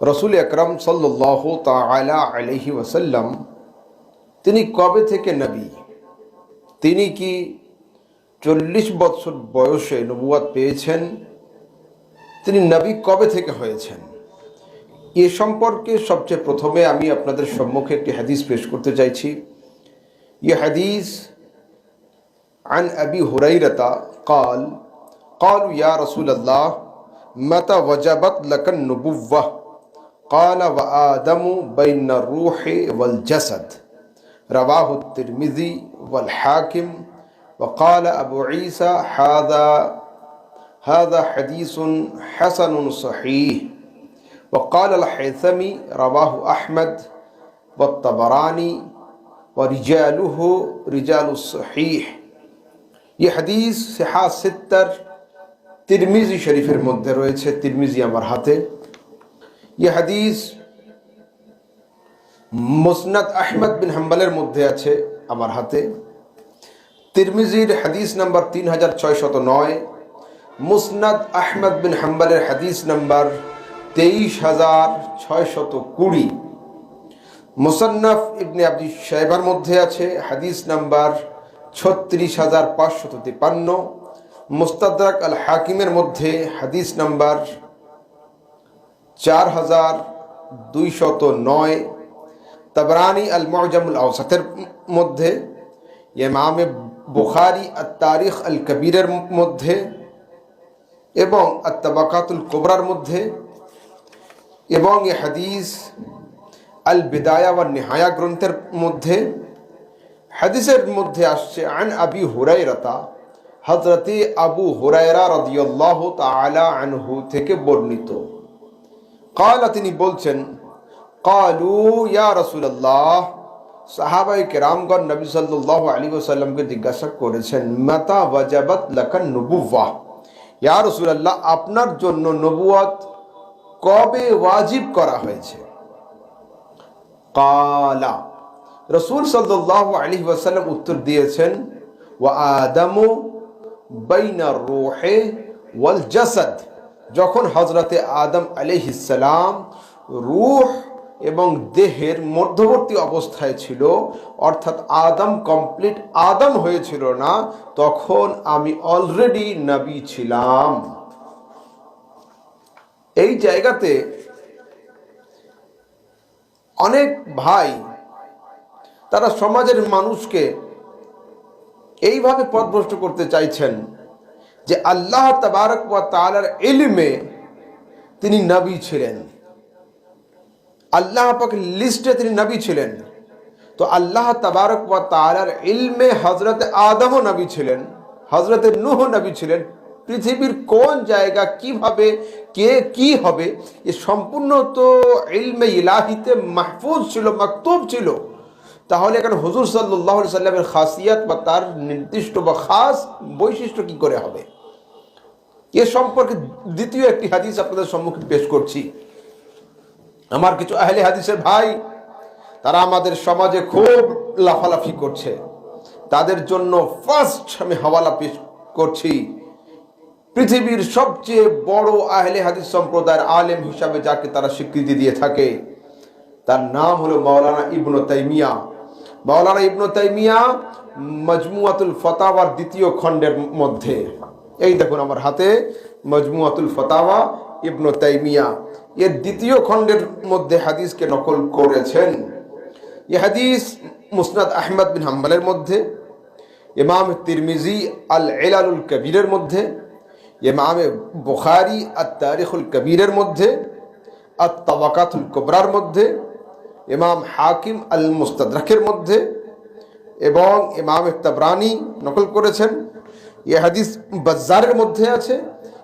রসুল আকরম সাল্লাহ তালা আলহি ওসাল্লাম তিনি কবে থেকে নবী তিনি কি চল্লিশ বৎসর বয়সে নবুয়াত পেয়েছেন তিনি নবী কবে থেকে হয়েছেন এ সম্পর্কে সবচেয়ে প্রথমে আমি আপনাদের সম্মুখে একটি হাদিস পেশ করতে চাইছি ইয়ে হাদিস عن أبي هريرة قال قالوا يا رسول الله متى وجبت لك النبوة قال وآدم بين الروح والجسد رواه الترمذي والحاكم وقال أبو عيسى هذا هذا حديث حسن صحيح وقال الحيثمي رواه أحمد والطبراني ورجاله رجال الصحيح ये হাদিস সেহা সিত্তার তিরমিজি শরীফের মধ্যে রয়েছে তিরমিজি আমার হাতে ইয়ে হাদিস মুসনাদ আহমদ বিন হাম্বালের মধ্যে আছে আমার হাতে তিরমিজির হাদিস নাম্বার তিন হাজার ছয়শত নয় মুসনাদ আহমদ বিন হাম্বালের হাদিস নাম্বার তেইশ হাজার ছয়শত কুড়ি মুসান্নাফ ইবনে আব্দি সাহেবার মধ্যে আছে হাদিস নাম্বার ছত্রিশ হাজার পাঁচশত তিপ্পান্ন মুস্তাদাক আল হাকিমের মধ্যে হাদিস নাম্বার চার হাজার দুইশত নয়। তবরানি আল মজামুল আওসাতের মধ্যে, ইমামে বুখারি আত তারিখ আল কবিরের মধ্যে এবং আত্তাবাকাতুল কোবরার মধ্যে এবং এ হাদিস আল বিদায়া ওয়া নিহায়া গ্রন্থের মধ্যে। হাদিসের মধ্যে আসছে, আন আবি হুরাইরাতা হজরতে আবু হুরায়রা রদিয়াল্লাহ তালা আনহু থেকে বর্ণিত। কালা তিনি বলছেন, কালু ইয়া রসুল্লাহ সাহাবাই কেরামগণ নবী সাল্লাহ আলী সাল্লামকে জিজ্ঞাসা করেছেন, মাতা ওয়াজাবাত লাকান নবুয়াহ ইয়া রসুল্লাহ আপনার জন্য নবুয়াত কবে ওয়াজিব করা হয়েছে? কালা। রসুল সাল্লাহ আলী ওয়াসাল্লাম উত্তর দিয়েছেন, ওয়া আদামু বাইনা রোহে ওয়াল জাসাদ। যখন হজরতে আদম আলিহিসাল্লাম রুহ এবং দেহের মধ্যবর্তী অবস্থায় ছিল, অর্থাৎ আদম কমপ্লিট আদম হয়েছিল না, তখন আমি অলরেডি নবী ছিলাম। এই জায়গাতে অনেক ভাই, তারা সমাজের মানুষকে এইভাবে পথভ্রষ্ট করতে চাইছেন। যে আল্লাহ তাবারক ওয়া তালার এলিমে তিনি নবী ছিলেন। আল্লাহ পাক লিস্টে তিনি নবী ছিলেন। তো আল্লাহ তাবারক ওয়া তালার ইলমে হজরত আদমও নবী ছিলেন হজরত নুহ নবী ছিলেন। পৃথিবীর কোন জায়গা কীভাবে, কে কি হবে, এ সম্পূর্ণ তো ইলমে ইলাহিতে মাহফুজ ছিল, মাকতুব ছিল। তাহলে এখানে হুজুর সাল্লাহ সাল্লামের খাসিয়াত বা তার নির্দিষ্ট বা খাস বৈশিষ্ট্য কি করে হবে? এ সম্পর্কে দ্বিতীয় একটি হাদিস আপনাদের সম্মুখে পেশ করছি। আমার কিছু আহলে হাদিসের ভাই, তারা আমাদের সমাজে খুব লাফালাফি করছে। তাদের জন্য ফার্স্ট আমি হাওয়ালা পেশ করছি, পৃথিবীর সবচেয়ে বড় আহলে হাদিস সম্প্রদায়ের আলেম হিসাবে যাকে তারা স্বীকৃতি দিয়ে থাকে, তার নাম হলো মাওলানা ইবনু তাইমিয়া। মাওলানা ইবনু তাইমিয়া মজমুয়াতুল ফতাওয়ার দ্বিতীয় খণ্ডের মধ্যে। এই দেখুন আমার হাতে মজমুয়াতুল ফতাওয়া ইবনু তাইমিয়া। এর দ্বিতীয় খণ্ডের মধ্যে হাদিসকে নকল করেছেন। এ হাদিস মুসনাদ আহমদ বিন হাম্বালের মধ্যে, ইমাম তিরমিজি আল এলালুল কবিরের মধ্যে, ইমামে বুখারি আত তারিখুল কবিরের মধ্যে আত তাবাকাতুল কবরার মধ্যে, ইমাম হাকিম আল মুস্তাদ্রাকের মধ্যে এবং ইমাম তাবরানি নকল করেছেন। ইয়ে হাদিস বাজারের মধ্যে আছে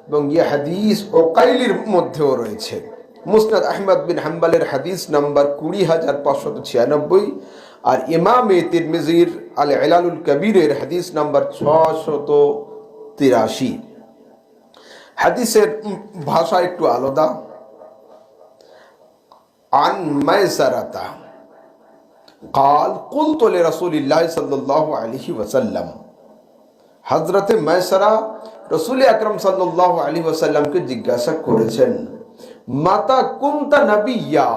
এবং ইয়ে হাদিস ওকাইলির মধ্যেও রয়েছে মুসনাদ আহমদ বিন হাম্বালের হাদিস নাম্বার কুড়ি হাজার পাঁচশত ছিয়ানব্বই আর ইমাম এ তিরমিজির আল এলালুল কবিরের হাদিস নাম্বার ছশত তিরাশি হাদিসের ভাষা একটু আলাদা আন মায়সারাতা قال قلت لرسول الله صلى الله عليه وسلم হজরতে মায়সারা রসুল আকরম সাল্লাহ আলী ওসাল্লামকে জিজ্ঞাসা করেছেন, মাতা কুন্তা নাবিয়া?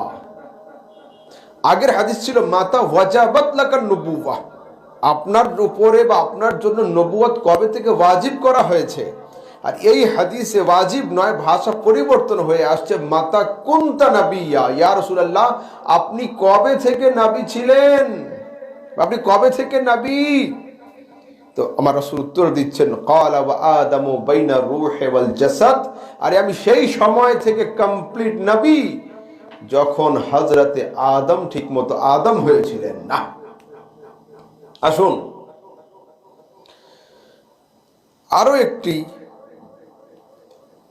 আগের হাদিস ছিল, মাতা ওয়াজাবাত লাকার নবুয়া আপনার উপরে বা আপনার জন্য নবুয়াত কবে থেকে ওয়াজিব করা হয়েছে? আর এই হাদিসে ওয়াজিব নয়, ভাষা পরিবর্তন হয়ে আসছে, মাতা কুন্তা নাবিয়া? ইয়া রাসূলুল্লাহ, আপনি কবে থেকে নাবি ছিলেন? আপনি কবে থেকে নাবি? তো আমার রসুল উত্তর দিচ্ছেন বাইনা রূহে জাসাদ। আরে আমি সেই সময় থেকে কমপ্লিট নবী, যখন হজরতে আদম ঠিকমতো আদম হয়েছিলেন না। আসুন, আরও একটি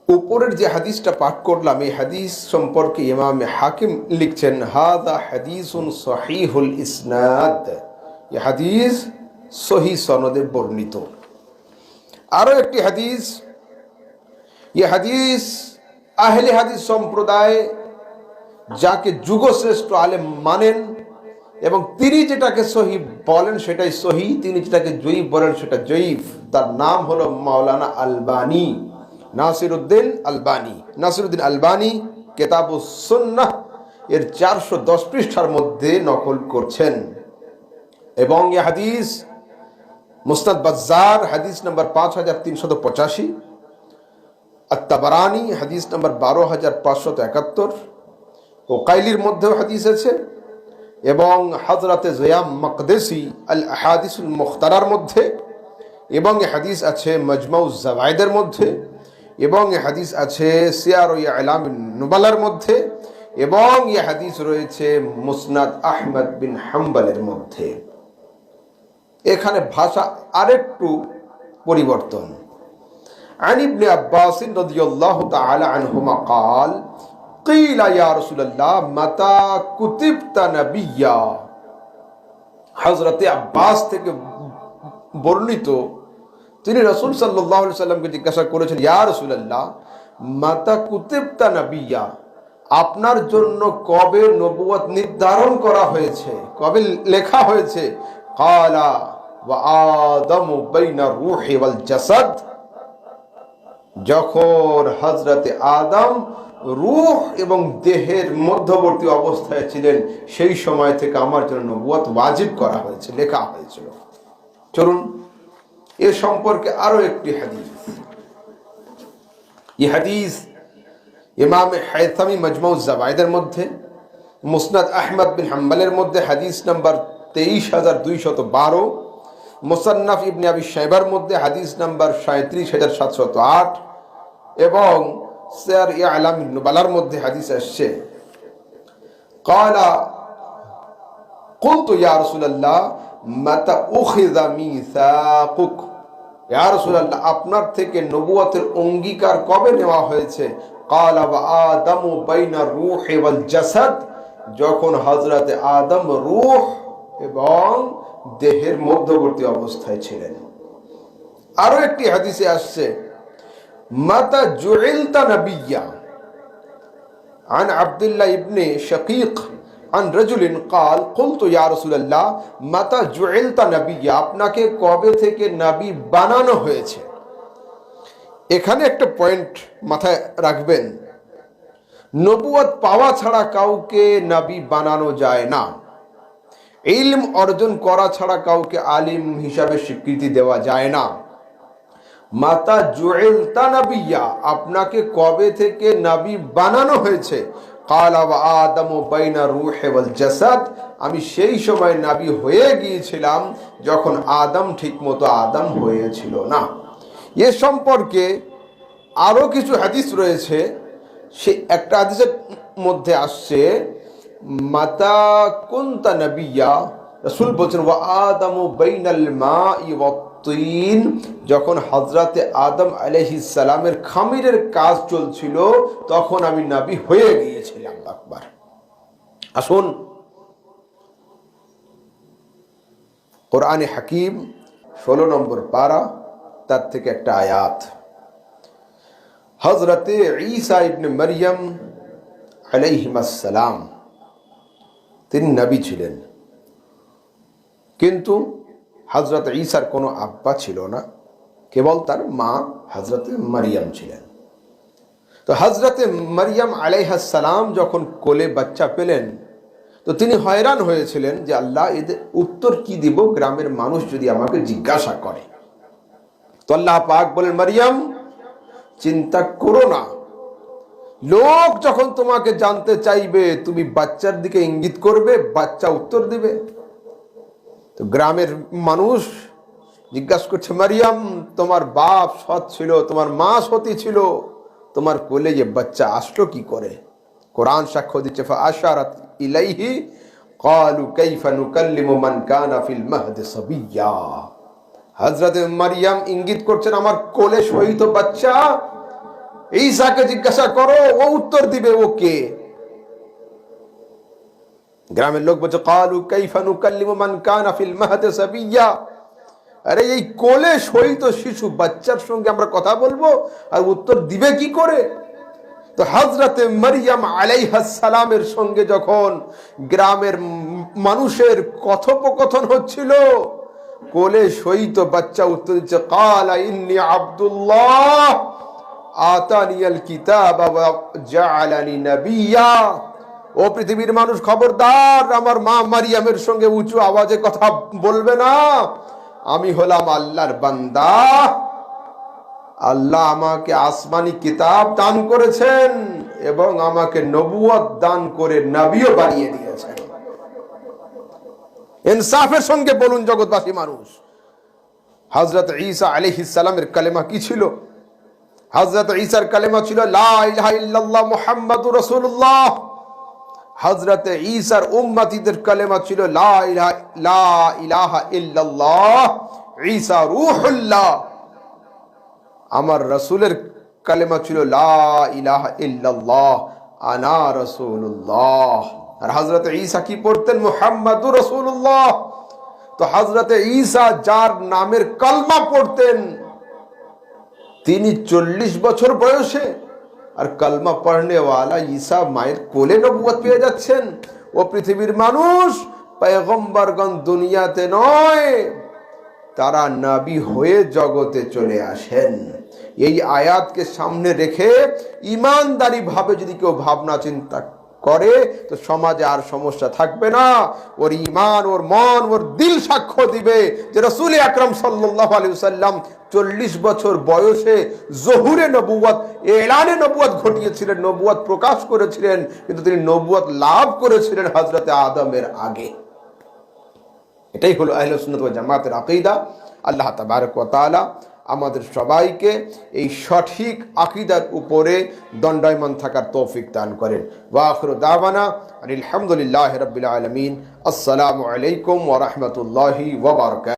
উপরের যে হাদিসটা পাঠ করলাম, এই হাদিস সম্পর্কে ইমাম হাকিম লিখছেন হাদা এই হাদিস সহি সনদে বর্ণিত। আরও একটি হাদিস এই হাদিস আহলে হাদিস সম্প্রদায় যাকে যুগশ্রেষ্ঠ আলেম মানেন এবং তিনি যেটাকে সহি বলেন সেটাই সহি, তিনি যেটাকে জয়ীফ বলেন সেটা জয়ীফ। তার নাম হলো মাওলানা আলবানী নাসির উদ্দিন আলবানী। নাসির উদ্দিন আলবানী কেতাব সুন্নাহ এর চারশো দশ পৃষ্ঠার মধ্যে নকল করছেন। এবং এ হাদিস মুস্তাদ বাজার হাদিস নম্বর পাঁচ হাজার তিনশত পঁচাশি। আত্তাবারানি, হাদিস নম্বর বারো হাজার পাঁচশত একাত্তর। ও কাইলির মধ্যেও হাদিস আছে। এবং হজরতে জয়াম মকদেসি আল হাদিসুল মুখতারার মধ্যে। এবং হাদিস আছে মজমাউ জাভাইদের মধ্যে। এবং হাদিস আছে সিয়ার আলাম নুবালার মধ্যে। এবং এ হাদিস রয়েছে মুসনাদ আহমদ বিন হাম্বালের মধ্যে। এখানে ভাষা আরেকটু পরিবর্তন عن ابن عباس رضي الله تعالى عنهما قال قيل يا رسول الله متى كتبت نبيا হজরতে আব্বাস থেকে বর্ণিত তিনি রসুল সাল্লাহ সাল্লামকে জিজ্ঞাসা করেছেন ইয়া রসুল্লাহ মাতা কুতেবতা নাবিয়া আপনার জন্য কবে নবুয়ত নির্ধারণ করা হয়েছে কবে লেখা হয়েছে কালা আদম বাইনা রূহি ওয়াল জাসাদ যখন হজরতে আদম রূহ এবং দেহের মধ্যবর্তী অবস্থায় ছিলেন, সেই সময় থেকে আমার জন্য নবুয়ত ওয়াজিব করা হয়েছে, লেখা হয়েছিল। চলুন, এ সম্পর্কে আরও একটি হাদিস। এই হাদিস ইমাম হায়থামি মজমাউ জাবাইদের মধ্যে, মুসনাদ আহমদ বিন হাম্বালের মধ্যে, হাদিস নাম্বার তেইশ হাজার দুইশত বারো মোসান্নাফ ইবনে আবি সাইবার মধ্যে হাদিস নাম্বার সাঁত্রিশ হাজার সাতশত আট এবং সেয়ার ই আলাম বালার মধ্যে হাদিস আসছে কালা قلت يا رسول الله متى أخذ ميثاقك ইয়া রাসূলুল্লাহ আপনার থেকে নবুয়তের অঙ্গীকার কবে নেওয়া হয়েছে কালা ওয়া আদামু বাইনা রূহি ওয়াল জাসাদ যখন হযরতে আদম রূহ এবং দেহের মধ্যবর্তী অবস্থায় ছিলেন আরো একটি হাদিসে আসছে মাতা জুইলতা নবিয়া عن عبد الله ابن شقيق عن رجل قال قلت يا رسول الله متى جعلت نبيا আপনাকে কবে থেকে নবী বানানো হয়েছে এখানে একটা পয়েন্ট মাথায় রাখবেন নবুয়ত পাওয়া ছাড়া কাউকে নবী বানানো যায় না ইলম অর্জন করা ছাড়া কাউকে আলিম হিসাবে স্বীকৃতি দেওয়া যায় না। মাতা জুয়েল তানাবিয়া, আপনাকে কবে থেকে নাবি বানানো হয়েছে? আমি সেই সময় নাবি হয়ে গিয়েছিলাম যখন আদম ঠিকমতো আদম হয়েছিল না। এ সম্পর্কে আরও কিছু হাদিস রয়েছে। সে একটা হাদিসের মধ্যে আসছে মাতা কুন্তা নবিয়া, রসুল বলছেন মাই ওয়া তিন। যখন হজরতে আদম সালামের খামিরের কাজ চলছিল, তখন আমি নবী হয়ে গিয়েছিলাম একবার আসুন। কোরআনে হাকিম, ষোলো নম্বর পারা, তার থেকে একটা আয়াত। হজরতে ঈসা ইবনে মরিয়ম আলাইহিমাসালাম তিনি নবী ছিলেন। কিন্তু হজরত ঈসার কোনো আব্বা ছিল না, কেবল তার মা হজরত মারিয়াম ছিলেন। তো হজরতে মারিয়াম আলাইহাসালাম যখন কোলে বাচ্চা পেলেন, তো তিনি হয়রান হয়েছিলেন যে আল্লাহ এদের উত্তর কি দিব গ্রামের মানুষ যদি আমাকে জিজ্ঞাসা করে। তো আল্লাহ পাক বলেন, মারিয়াম, চিন্তা করো না। লোক যখন তোমাকে জানতে চাইবে তুমি বাচ্চার দিকে ইঙ্গিত করবে বাচ্চা উত্তর দিবে তো গ্রামের মানুষ জিজ্ঞাসা করছে মারিয়াম তোমার বাপ সৎ ছিল তোমার মা সতী ছিল তোমার কোলে যে বাচ্চা আসলো কি করে কোরআন সাক্ষ্য দিচ্ছে আশারাত ইলাইহি قالوا كيف نكلم من كان في المهد صبيا হযরতে মারিয়াম ইঙ্গিত করছেন আমার কোলে শহীদ বাচ্চা ঈসাকে জিজ্ঞাসা করো, ও উত্তর দিবে ও কে? গ্রামের লোক বলছে, কালু কাইফা নুকাল্লিমু মান কানা ফিল মাহদি সাবিয়্যা। আরে, এই কোলে শহীদ শিশু বাচ্চার সঙ্গে আমরা কথা বলব, আর উত্তর দিবে কি করে? তো হজরতে মারিয়াম আলাইহাসালামের সঙ্গে যখন গ্রামের মানুষের কথোপকথন হচ্ছিল, কোলে সহিত বাচ্চা উত্তর দিচ্ছে, কালা ইন্নি আব্দুল্লাহ। আতানিয়াল কিতাব জাআলানি নাবিয়্যা ও পৃথিবীর মানুষ, খবরদার, আমার মা মারিয়ামের সঙ্গে উঁচু আওয়াজে কথা বলবে না। আমি হলাম আল্লাহর বান্দা। আল্লাহ আমাকে আসমানি কিতাব দান করেছেন এবং আমাকে নবুয়ত দান করে নবীও বানিয়ে দিয়েছেন। ইনসাফের সঙ্গে বলুন, জগৎবাসী মানুষ। হজরত ঈসা আলিহিসালামের কালেমা কি ছিল? হজরত ঈসার কালেমা ছিল মুহাম্মাদুর রাসূলুল্লাহ। হজরত ঈসার উম্মতিদের কালেমা ছিল ঈসা রূহুল্লাহ। আমার রসুলের কালেমা ছিল ইল্লাল্লাহ, আনা রসুল্লাহ আর হজরত ঈসা কি পড়তেন? মুহাম্মাদুর রসুল্লাহ তো হজরত ঈসা যার নামের কলমা পড়তেন তিনি চল্লিশ বছর বয়সে। আর কালমা পড়নেওয়ালা ঈসা মায়ের কোলে নবুয়ত পেয়ে যাচ্ছেন। ও পৃথিবীর মানুষ পেগম্বরগণ দুনিয়াতে নয়, তারা নাবি হয়ে জগতে চলে আসেন। এই আয়াতকে সামনে রেখে ইমানদারি ভাবে যদি কেউ ভাবনা চিন্তা করে, তো সমাজে আর সমস্যা থাকবে না। ওর ইমান ওর মন, ওর দিল সাক্ষ্য দিবে যে রসুল আকরম সাল্লাহ আলী সাল্লাম চল্লিশ বছর বয়সে জহুরে নবুয়াত এলানে নবুয়াত ঘটিয়েছিলেন নবুয়াত প্রকাশ করেছিলেন, কিন্তু তিনি নবুয়াত লাভ করেছিলেন হজরতে আদমের আগে। এটাই হলো আহলে সুন্নত ওয়াল জামাতের আকিদা। আল্লাহ তাবারক আমাদের সবাইকে এই সঠিক আকিদার উপরে দণ্ডায়মান থাকার তৌফিক দান করেন। ওয়াখর দাবানা দাওয়ানা রবিলাম আসসালামু আলাইকুম ওয়া রাহমাতুল্লাহি ওয়া বারাকাতুহু।